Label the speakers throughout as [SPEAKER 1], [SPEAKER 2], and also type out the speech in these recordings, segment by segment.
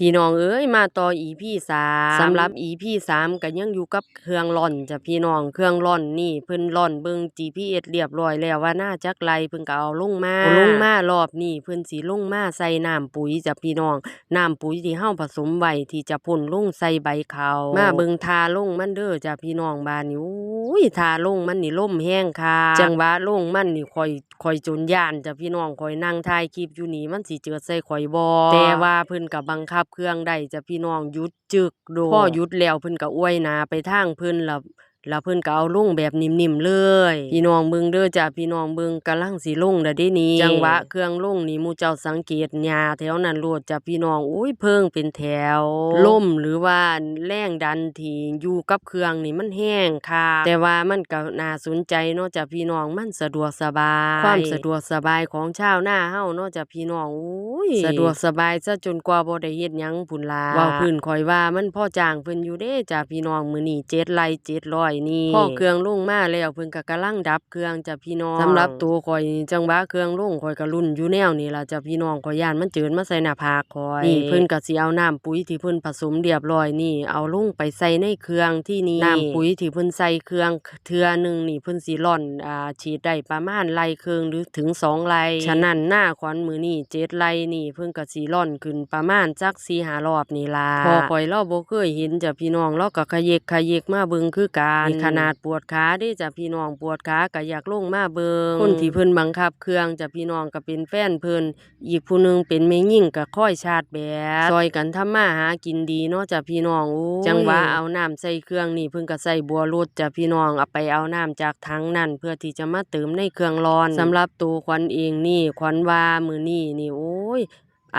[SPEAKER 1] พี่น้องเอ้ยมาต่อ EP สามสำหรับ EP สามก็ยังอยู่กับเครื่องร่อนจ้ะพี่น้องเครื่องร่อนนี่เพิ่นร่อนเบิ่ง GPS เรียบร้อยแล้วว่าน่าจักไรเพิ่นก็เอาลงมาเอาลงมารอบนี้เพิ่นสิลงมาใส่น้ำปุ๋ยจ้ะพี่น้องน้ำปุ๋ยที่เฮาผสมไว้ที่จะพ่นลงใส่ใบเขาวมาเบิ่งทาลงมันเด้อจ้ะพี่น้องบ้านนี้อุ้ยทาลงมันนี่ล่มแห้งค่ะจังหวะลงมันนี่ข่อยข่อยจนย่านจ้ะพี่น้องข่อยนั่งถ่ายคลิปอยู่นี่มันสิเจิดใส่ข่อยบ่แต่ว่าเพิ่นก็บังคับเครื่องได้จ้ะพี่น้องหยุดจึกโดพ่อหยุดแล้วเพิ่นก็อวยหน้าไปทางเพิ่นแล้ว แล้วเพิ่นก็เอาลงแบบนิ่มๆเลย พี่น้องเบิ่งเด้อจ้ะพี่น้องเบิ่งกำลังสิลงแล้วเด้นี่จังหวะเครื่องลงนี่หมู่เจ้าสังเกตหญ้าแถวนั้นโลดจ้ะพี่น้องอุ้ยเพิ่งเป็นแถวล่มหรือว่าแรงดันที่อยู่กับเครื่องนี่มันแห้งค่ะแต่ว่ามันก็น่าสนใจเนาะจ้ะพี่น้องมันสะดวกสบาย ความสะดวกสบายของชาวนาเฮาเนาะจ้ะพี่น้องอุ้ยสะดวกสบายซะจนกว่าบ่ได้เฮ็ดหยังพุ่นล่ะเว้าพื้นข่อยว่ามันพอจ้างเพิ่นอยู่เด้จ้ะพี่น้องมื้อนี้7ไร่700นี่พอเครื่องลงมาแล้วเพิ่นก็กำลังดับเครื่องจ้ะพี่น้องสำหรับตัวข่อยนี่จังหวะเครื่องลงข่อยก็ลุ้นอยู่แนวนี้ล่ะจ้ะพี่น้องข่อยย่านมันเจินมาใส่หน้าผากข่อยนี่เพิ่นก็สิเอาน้ำปุ๋ยที่เพิ่นผสมเรียบร้อยนี่ เอาลงไปใส่ในเครื่องที่นี่น้ำปุ๋ยที่เพิ่นใส่เครื่องเทื่อหนึงนี่เพิ่นสิร่อนอ่าฉีดได้ประมาณไร่ครึ่งหรือถึงสองไร่ฉะนั้นหน้าขวัญมื้อนี้7ไร่นี่ เพิ่นก็สิร่อนขึ้นประมาณจัก4-5รอบนี่ล่ะพอข่อยเราบ่เคยเห็นจ้ะพี่น้องเราก็ขะเยกขะเยกมาเบิ่งคือกันนี่ขนาดปวดขาเด้จ้ะพี่น้องปวดขาก็อยากลงมาเบิ่งคนที่เพิ่นบังคับเครื่องจ้ะพี่น้องก็เป็นแฟนเพิ่นอีกผู้หนึงเป็นแม่หญิงก็คอยชาร์จแบตซอยกันทำมาหากินดีเนาะจ้ะพี่น้องโอ้ยจังหวะเอาน้ำใส่เครื่องนี่เพิ่นก็ใส่บัวรดจ้ะพี่น้องเอาไปเอาน้ำจากถังนั่นเพื่อที่จะมาเติมในเครื่องร้อนสำหรับตัวขวัญเองนี่ขวัญว่ามื้อนี้นี่โอ้ย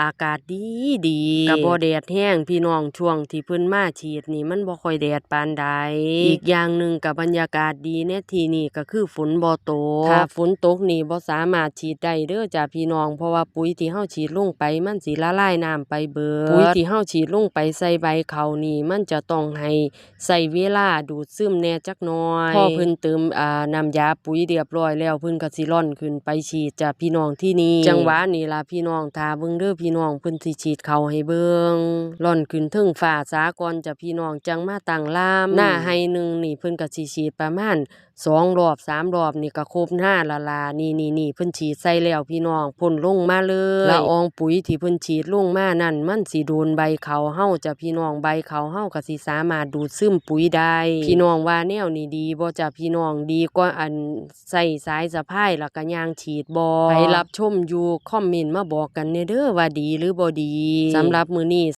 [SPEAKER 1] อากาศดีดีก็บ่แดดแห้งพี่น้องช่วงที่เพิ่นมาฉีดนี่มันบ่ค่อยแดดปานใดอีกอย่างหนึ่งก็บรรยากาศดีในที่นี่ก็คือฝนบ่ตกถ้าฝนตกนี่บ่สามารถฉีดได้เด้อจ้าพี่น้องเพราะว่าปุ๋ยที่เฮาฉีดลงไปมันสิละลายน้ำไปเบิดปุ๋ยที่เฮาฉีดลงไปใส่ใบเขานี่มันจะต้องให้ใส่เวลาดูดซึมแหน่จักหน่อยพอเพิ่นเติมอ่าน้ำยาปุ๋ยเรียบร้อยแล้วเพิ่นก็สิร่อนขึ้นไปฉีดจ้าพี่น้องที่นี่จังหวะนี่ล่ะพี่น้องถ้าเบิ่งเด้อพี่น้องเพิ่นสิฉีดเข้าให้เบิ่งร่อนขึ้นเทึงฟ้าสาก่อนจ้ะพี่น้องจังมาตั้งลาม หน้าให้หนึงนี่เพิ่นก็สิฉีดประมาณ สองรอบสามรอบนี่ก็ครบหน้าละลานี่นี่นี่เพิ่นฉีดใส่แล้วพี่น้องพ่นลงมาเลยละอองปุ๋ยที่เพิ่นฉีดลงมานั่นมันสิโดนใบเขาเฮาจ้ะพี่น้องใบเขาเฮาก็สิสามารถดูดซึมปุ๋ยได้พี่น้องว่าแนวนี้ดีบ่จ้ะพี่น้องดีกว่าอันใส่สายสะพายแล้วก็ย่างฉีดบ่ไปรับชมอยู่คอมเมนต์มาบอกกันแหน่เด้อว่าดีหรือบ่ดีสำหรับมื้อนี้